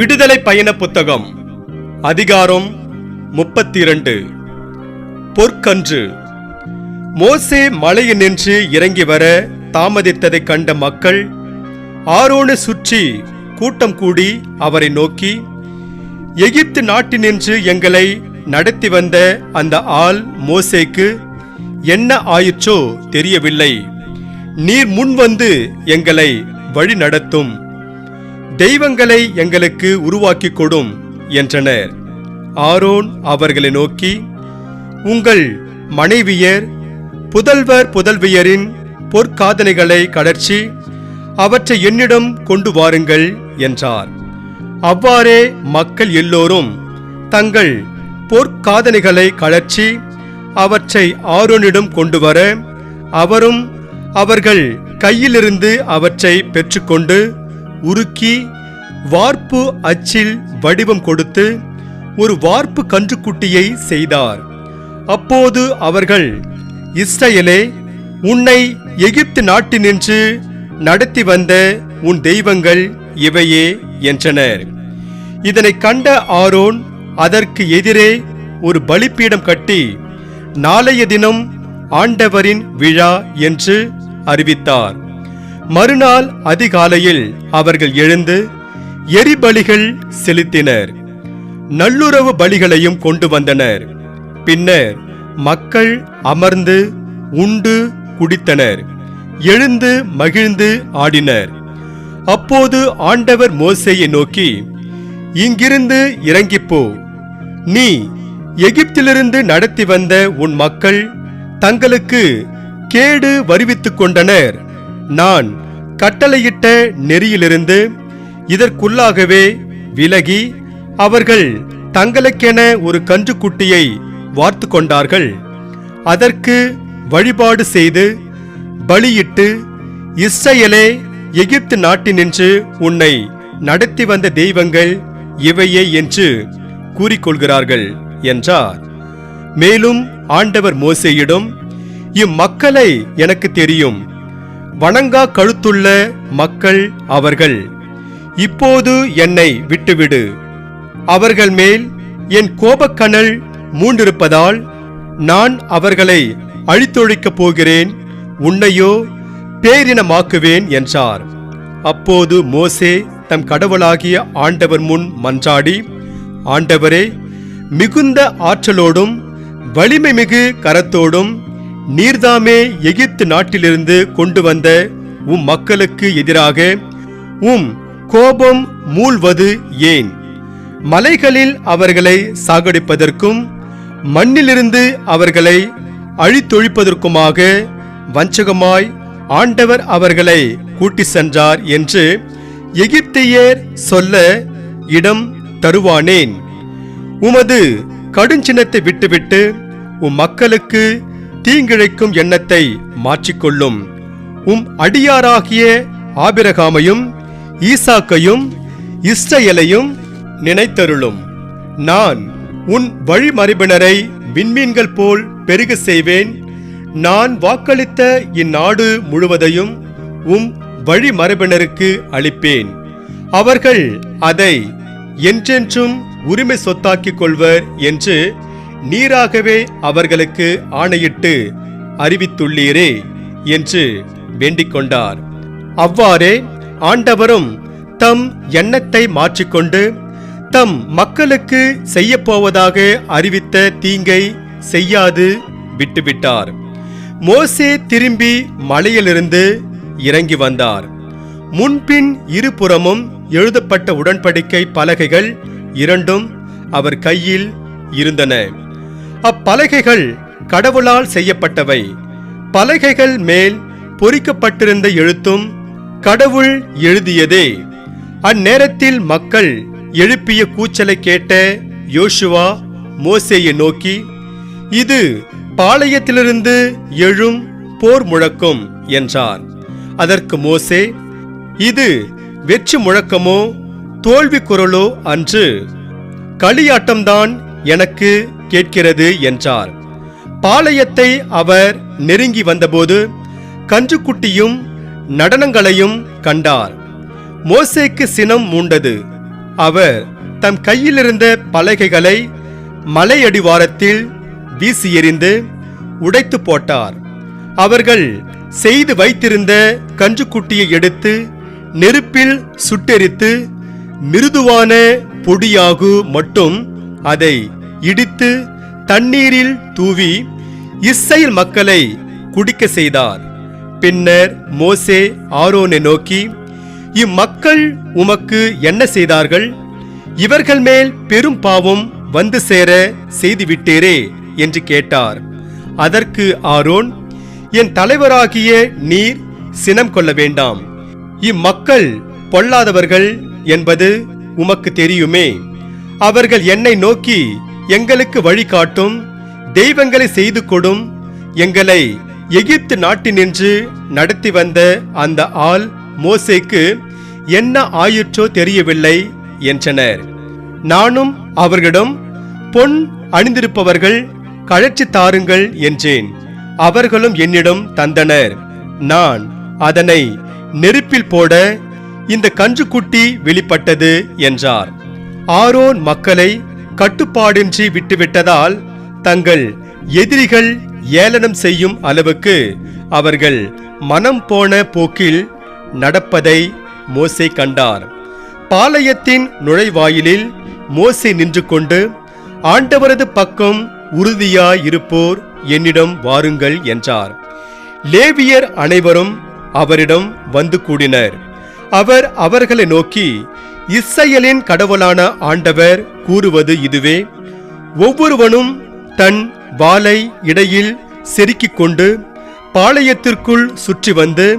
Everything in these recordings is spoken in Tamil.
விடுதலை பயண புத்தகம் அதிகாரம் முப்பத்தி இரண்டு பொற்கன்று. மோசே மலையில் நின்று இறங்கி வர தாமதித்ததைக் கண்ட மக்கள் ஆரோனு சுற்றி கூட்டம் கூடி அவரை நோக்கி எகிப்து நாட்டினின்று எங்களை நடத்தி வந்த அந்த ஆள் மோசேக்கு என்ன ஆயிற்றோ தெரியவில்லை. நீர் முன் வந்து எங்களை வழி நடத்தும் தெய்வங்களை எங்களுக்கு உருவாக்கி கொடும் என்றனர். ஆரோன் அவர்களை நோக்கி உங்கள் மனைவியர் புதல்வர் புதல்வியரின் பொற்காதனைகளை கடற்சி அவற்றை என்னிடம் கொண்டு வாருங்கள் என்றார். அவ்வாறே மக்கள் எல்லோரும் தங்கள் பொற்காதனைகளை கழற்றி அவற்றை ஆரோனிடம் கொண்டு வர அவரும் அவர்கள் கையிலிருந்து அவற்றை பெற்றுக்கொண்டு உருக்கி வார்ப்பு அச்சில் வடிவம் கொடுத்து ஒரு வார்ப்பு கன்றுக்குட்டியை செய்தார். அப்போது அவர்கள் இஸ்ரேலே உன்னை எகிப்து நாட்டினின்று நடத்தி வந்த உன் தெய்வங்கள் இவையே என்றனர். இதனை கண்ட ஆரோன் அதற்கு எதிரே ஒரு பலிப்பீடம் கட்டி நாளைய தினம் ஆண்டவரின் விழா என்று அறிவித்தார். மறுநாள் அதிகாலையில் அவர்கள் எழுந்து எரிபலிகள் செலுத்தினர். நல்லுறவு பலிகளையும் கொண்டு வந்தனர். பின்னர் மக்கள் அமர்ந்து உண்டு குடித்தனர். எழுந்து மகிழ்ந்து ஆடினர். அப்போது ஆண்டவர் மோசையை நோக்கி இங்கிருந்து இறங்கிப் போ நீ எகிப்திலிருந்து நடத்தி வந்த உன் மக்கள் தங்களுக்கு கேடு வருவித்துக் கொண்டனர். நான் கட்டளையிட்ட நெறியிலிருந்து இதற்குள்ளாகவே விலகி அவர்கள் தங்களுக்கென ஒரு கன்றுக்குட்டியை வார்த்து கொண்டார்கள் அதற்கு வழிபாடு செய்து பலியிட்டு இஸ்ரேலே எகிப்து நாட்டினின்று உன்னை நடத்தி வந்த தெய்வங்கள் இவையே என்று கூறிக்கொள்கிறார்கள் என்றார். மேலும் ஆண்டவர் மோசையிடும் இம்மக்களை எனக்கு தெரியும் வணங்கா கழுத்துள்ள மக்கள் அவர்கள். இப்போது என்னை விட்டுவிடு. அவர்கள் மேல் என் கோபக்கனல் மூண்டிருப்பதால் நான் அவர்களை அழித்தொழிக்கப் போகிறேன். உன்னையோ பேரினமாக்குவேன் என்றார். அப்போது மோசே தம் கடவுளாகிய ஆண்டவர் முன் மன்றாடி ஆண்டவரே மிகுந்த ஆற்றலோடும் வலிமை மிகு கரத்தோடும் நீர்தாமே எகிப்து நாட்டிலிருந்து கொண்டு வந்த உம் மக்களுக்கு எதிராக உம் கோபம் மூழ்வது ஏன்? மலைகளில் அவர்களை சாகடிப்பதற்கும் மண்ணிலிருந்து அவர்களை அழித்தொழிப்பதற்குமாக வஞ்சகமாய் ஆண்டவர் அவர்களை கூட்டி சென்றார் என்று எகிப்தியர் சொல்ல இடம் தருவானேன். உமது கடுஞ்சினத்தை விட்டுவிட்டு உம் மக்களுக்கு தீங்கிழைக்கும் எண்ணத்தை மாற்றிக்கொள்ளும். உம் அடியாராகிய ஆபிரகாமையும் ஈசாக்கையும் இஸ்ரேலையும் நினைத்தருளும். நான் உன் வழிமரபினரை விண்மீன்கள் போல் பெருக செய்வேன். நான் வாக்களித்த இந்நாடு முழுவதையும் உம் வழிமரபினருக்கு அளிப்பேன். அவர்கள் அதை என்றென்றும் உரிமை சொத்தாக்கிக் கொள்வர் என்று நீராகவே அவர்களுக்கு ஆணையிட்டு அறிவித்துள்ளீரே என்று வேண்டிக் கொண்டார் அவ்வாறே ஆண்டவரும் தம் எண்ணத்தை மாற்றிக்கொண்டு தம் மக்களுக்கு செய்யப்போவதாக அறிவித்த தீங்கை செய்யாது விட்டுவிட்டார். மோசே திரும்பி மலையிலிருந்து இறங்கி வந்தார். முன்பின் இருபுறமும் எழுதப்பட்ட உடன்படிக்கை பலகைகள் இரண்டும் அவர் கையில் இருந்தன. அப்பலகைகள் கடவுளால் செய்யப்பட்டவை. பலகைகள் மேல் பொறிக்கப்பட்டிருந்த எழுத்தும் கடவுள் எழுதியதே. அந்நேரத்தில் மக்கள் எழுப்பிய கூச்சலை கேட்ட யோசுவா மோசேயை நோக்கி இது பாளையத்திலிருந்து எழும் போர் முழக்கம் என்றார் அதற்கு மோசே இது வெற்றி முழக்கமோ தோல்வி குரலோ அன்று. களியாட்டம்தான் எனக்கு கேட்கிறது என்றார். பாளையத்தை அவர் நெருங்கி வந்தபோது கன்றுக்குட்டியும் நடனங்களையும் கண்டார். மோசேக்கு சினம் மூண்டது. அவர் தம் கையிலிருந்த பலகைகளை மலையடிவாரத்தில் வீசி எறிந்து உடைத்து போட்டார். அவர்கள் செய்து வைத்திருந்த கன்றுக்குட்டியை எடுத்து நெருப்பில் சுட்டெரித்து மிருதுவான பொடியாகு மட்டும் அதை இடித்து தண்ணீரில் தூவி இஸ்ரேல் மக்களை குடிக்க செய்தார். பின்னர் மோசே ஆரோனை நோக்கி இம்மக்கள் உமக்கு என்ன செய்தார்கள்? இவர்கள் மேல் பெரும் பாவம் வந்து சேர செய்துவிட்டீரே என்று கேட்டார். அதற்கு ஆரோன் என் தலைவராகிய நீர் சினம் கொள்ள வேண்டாம். இம்மக்கள் பொல்லாதவர்கள் என்பது உமக்கு தெரியுமே. அவர்கள் என்னை நோக்கி எங்களுக்கு வழிகாட்டும் தெய்வங்களை செய்து கொடும் எங்களை எகிப்து நாட்டினின்று நடத்தி வந்த அந்த ஆள் மோசேக்கு என்ன ஆயிற்றோ தெரியவில்லை என்றனர். நானும் அவர்களிடம் பொன் அணிந்திருப்பவர்கள் கழற்றி தாருங்கள் என்றேன். அவர்களும் என்னிடம் தந்தனர். நான் அதனை நெருப்பில் போட இந்த கன்றுக்குட்டி வெளிப்பட்டது என்றார். ஆரோன் மக்களை கட்டுப்பாடின்றி விட்டுவிட்டதால் தங்கள் எதிரிகள் ஏளனம் செய்யும் அளவுக்கு அவர்கள் மனம் போன போக்கில் நடப்பதை மோசே கண்டார். பாளையத்தின் நுழைவாயிலில் மோசே நின்று கொண்டு ஆண்டவரது பக்கம் உறுதியாயிருப்போர் என்னிடம் வாருங்கள் என்றார். லேவியர் அனைவரும் அவரிடம் வந்து கூடினர். அவர் அவர்களை நோக்கி இசையலின் கடவுளான ஆண்டவர் கூறுவது இதுவே. ஒவ்வொருவனும் தன் வாளை இடையில் செருக்கிக் கொண்டு பாளையத்திற்குள் சுற்றி வந்து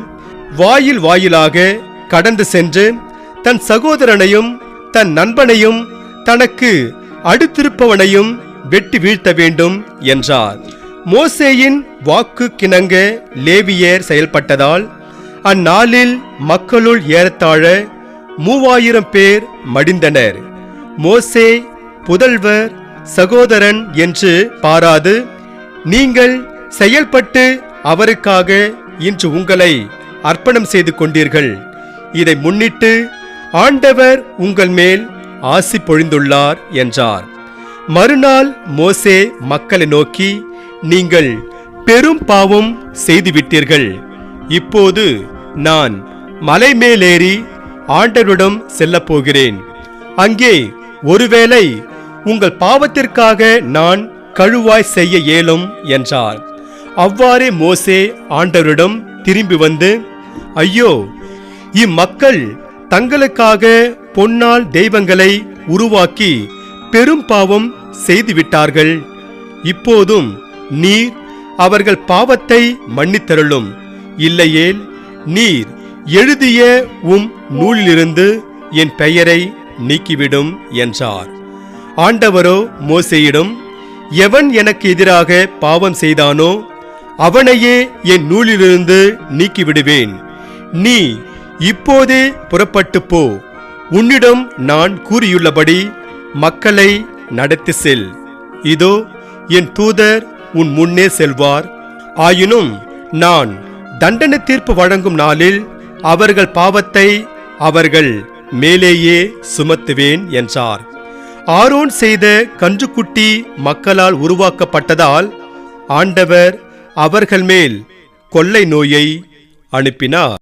வாயில் வாயிலாக கடந்து சென்று தன் சகோதரனையும் தன் நண்பனையும் தனக்கு அடுத்திருப்பவனையும் வெட்டி வீழ்த்த வேண்டும் என்றார். மோசேயின் வாக்கு கிணங்க லேவியர் செயல்பட்டதால் அந்நாளில் மக்களுள் ஏறத்தாழ மூவாயிரம் பேர் மடிந்தனர். மோசே புதல்வர் சகோதரன் என்று பாராது நீங்கள் செயல்பட்டு அவருக்காக இன்று உங்களை அர்ப்பணம் செய்து கொண்டீர்கள். இதை முன்னிட்டு ஆண்டவர் உங்கள் மேல் ஆசி பொழிந்துள்ளார் என்றார். மறுநாள் மோசே மக்களை நோக்கி நீங்கள் பெரும் பாவம் செய்துவிட்டீர்கள். இப்போது நான் மலை மேலேறி ஆண்டவரிடம் செல்லப்போகிறேன். அங்கே ஒருவேளை உங்கள் பாவத்திற்காக நான் கழுவாய் செய்ய இயலும் என்றார். அவ்வாறே மோசே ஆண்டவரிடம் திரும்பி வந்து ஐயோ இம்மக்கள் தங்களுக்காக பொன்னால் தெய்வங்களை உருவாக்கி பெரும் பாவம் செய்துவிட்டார்கள். இப்போதும் நீர் அவர்கள் பாவத்தை மன்னித்தருளும். இல்லையேல் நீர் எழுதிய உம் நூலிலிருந்து என் பெயரை நீக்கிவிடும் என்றார். ஆண்டவரோ மோசையிடும் எவன் எனக்கு எதிராக பாவம் செய்தானோ அவனையே என் நூலிலிருந்து நீக்கிவிடுவேன். நீ இப்போதே புறப்பட்டு போ. உன்னிடம் நான் கூறியுள்ளபடி மக்களை நடத்தி செல். இதோ என் தூதர் உன் முன்னே செல்வார். ஆயினும் நான் தண்டனை தீர்ப்பு வழங்கும் நாளில் அவர்கள் பாவத்தை அவர்கள் மேலேயே சுமத்துவேன் என்றார். ஆரோன் செய்த கன்றுக்குட்டி மக்களால் உருவாக்கப்பட்டதால் ஆண்டவர் அவர்கள் மேல் கொள்ளை நோயை அனுப்பினார்.